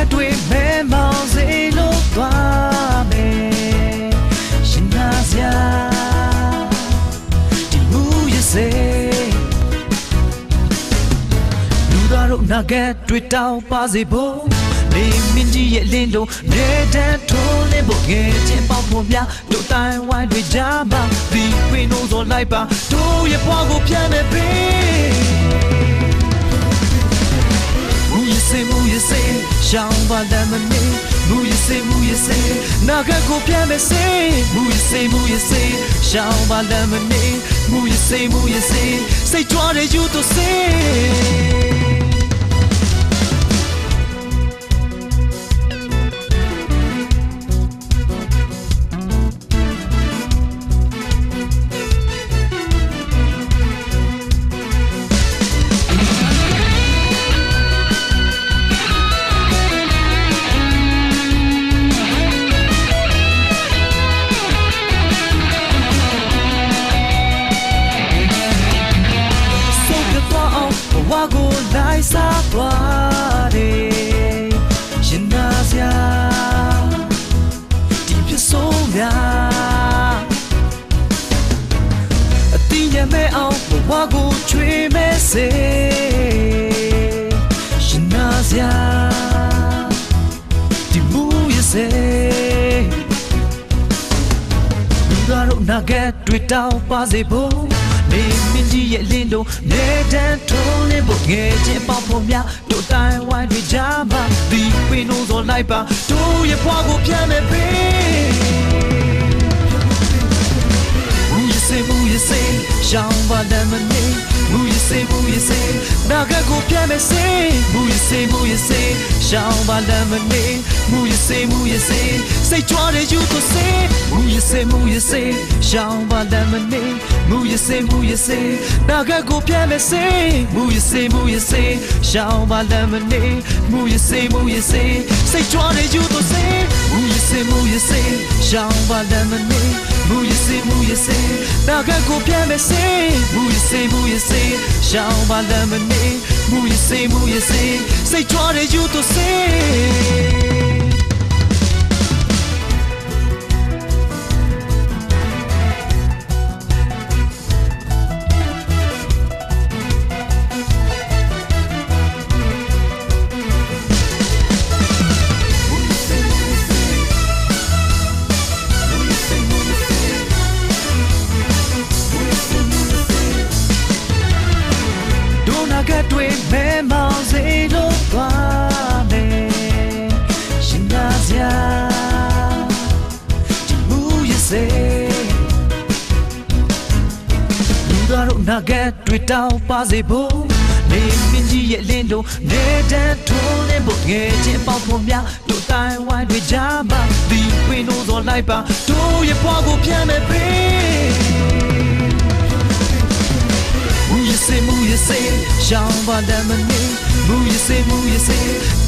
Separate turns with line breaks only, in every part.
ချက်တွေမဲမောင်စေလို့သွားမယ်ရှင်နာစရာဒီမူရစေလူသားတို့နာကက်တွေတောင်းပါစေဖို့လေမင်းကြီးရဲ့လင်းလုံးနေတဲ့ထိုးလင်းဖို့ငယ်ချင်းပေါဖို့များတို့တိုင်းဝိုင်းတွေကြပါဒီဝင်းတို့စော်လိုက်ပါတို့ရဲ့ဘွားကိုပြန်နေပြီ ရှောင်းပါလမ်းမနေမူရစေမူရစေနာကကိုပြန်မစေမူရစေမူရစေရှောင်းပါလမ်းမနေမူရစေမူရစေစိတ်ကြွားတဲ့ယူတော့စေ ဝကိုလိုက်စားသွားတယ်ရင်နာစရာဒီပြဆိုးများအတိရမဲ့အောင်ဘဝကိုချွေမဲ့စေရင်နာစရာဒီမူရစေလူသားတို့နာကတွေ့တောင်းပါစေဖို့နေမင်းကြီးရဲ့လင်းတို့နေတန်းထုံးလင်းဖို့ငယ် ချင်းပေါဖို့များတို့တိုင်းဝိုင်းတွေကြပါဒီပင်လို့ဆိုလိုက်ပါတို့ရဲ့ဘွားကိုပြန်နေပြီမူရစေမူရစေရှောင်းပါလမ်းမနေမူရစေမူရစေနာကကိုပြန်မစေမူရစေမူရစေရှောင်းပါလမ်းမနေမူရစေမူရစေစိတ်ကြွားတဲ့ယူကိုစေ မူရစေမူရစေရှောင်းပါလမ်းမနေမူရစေမူရစေနာကကိုပြန်မစေမူရစေမူရစေရှောင်းပါလမ်းမနေမူရစေမူရစေစိတ်ကြွားတဲ့ယူကိုစေမူရစေမူရစေရှောင်းပါလမ်းမနေမူရစေမူရစေနာကကိုပြန်မစေမူရစေမူရစေရှောင်းပါလမ်းမနေမူရစေမူရစေစိတ်ကြွားတဲ့ယူကိုစေ နာကတွေတောင်းပါစေဖို့နေမင်းကြီးရဲ့လင်းတို့နေတန်းထုံးလင်းဖို့ငယ်ချင်းပေါဖို့များတို့တိုင်းဝိုင်းတွေကြပါဒီပင်လို့ဆိုလိုက်ပါတို့ရဲ့ဘွားကိုပြန်မယ်ပြီမူရစေမူရစေရှောင်းပါလမ်းမနေမူရစေမူရစေ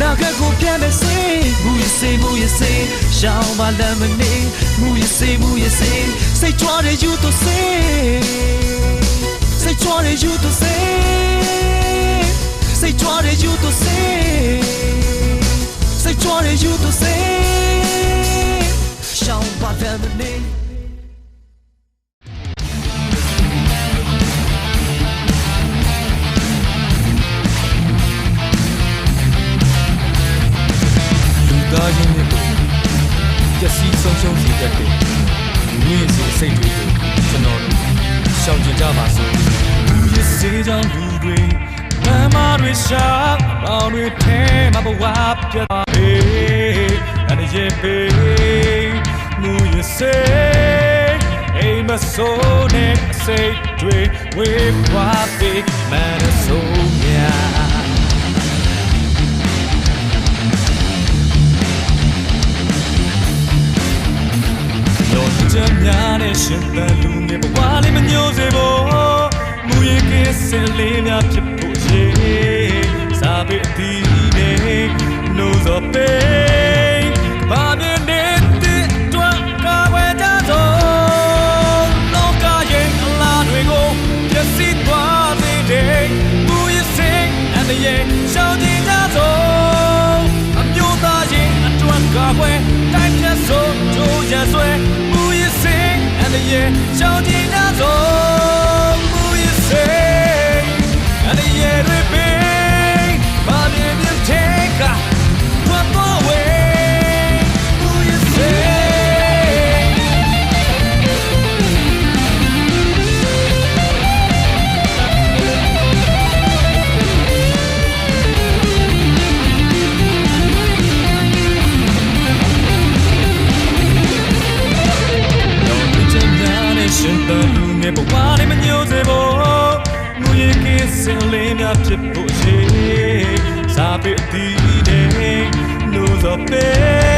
နာကကိုပြန်မစေမူရစေမူရစေရှောင်းပါလမ်းမနေမူရစေမူရစေစိတ်ကြွားတဲ့ယူတော့စေ စိတ်ကြွားတဲ့ယူတော့စေစိတ်ကြွားတဲ့ယူတော့စေစိတ်ကြွားတဲ့ယူတော့စေရှောင်းပါလမ်းမနေ
လူသားချင်းတွေကိုပျက်စီးဆုံး ရှုံးစေတတ်တဲ့မြင့်စေစိတ်တွေကိုကျွန်တော်တို့ရှောင်ကျဉ်ကြပါစို့လူရစေကြောင့်လူတွေမမတွေရှာပေါင်းတွေထဲမှာဘဝပြတ်သွားပေအနေရဲ့ပေလူရစေအိမ်မဆိုးနဲ့အစိတ်တွေဝေးပွားပေမနဆိုးများ မ်းများနဲ့ရှင်သန်လူငယ်ဘဝလေးမညှို့စေဖို့မူရကင်းစင်လေးများဖြစ်ဖို့ရေစာပေအသီးနဲ့နိုးစောပေဘာမြင်နေတဲ့တွန်းကာဝဲကြသောလောကရဲ့အလားတွေကိုပြည့်စည်သွားစေတဲ့မူရစင်အန်ရဲ့ရှောင်းကြည့်ကြသောအမျိုးသားရင်အတွန်းကာကွယ်တိုင်းပြတ်ဆုံးကြိုးရဆွဲမူရစ င်အန်ရဲ့ရှောင်း တဲ့လူငယ်ဘဝလေးမညို့စေဖို့မူရကင်းစင်လေးများဖြစ်ဖို့ရှိစာပေအတီးနဲ့ knows a bit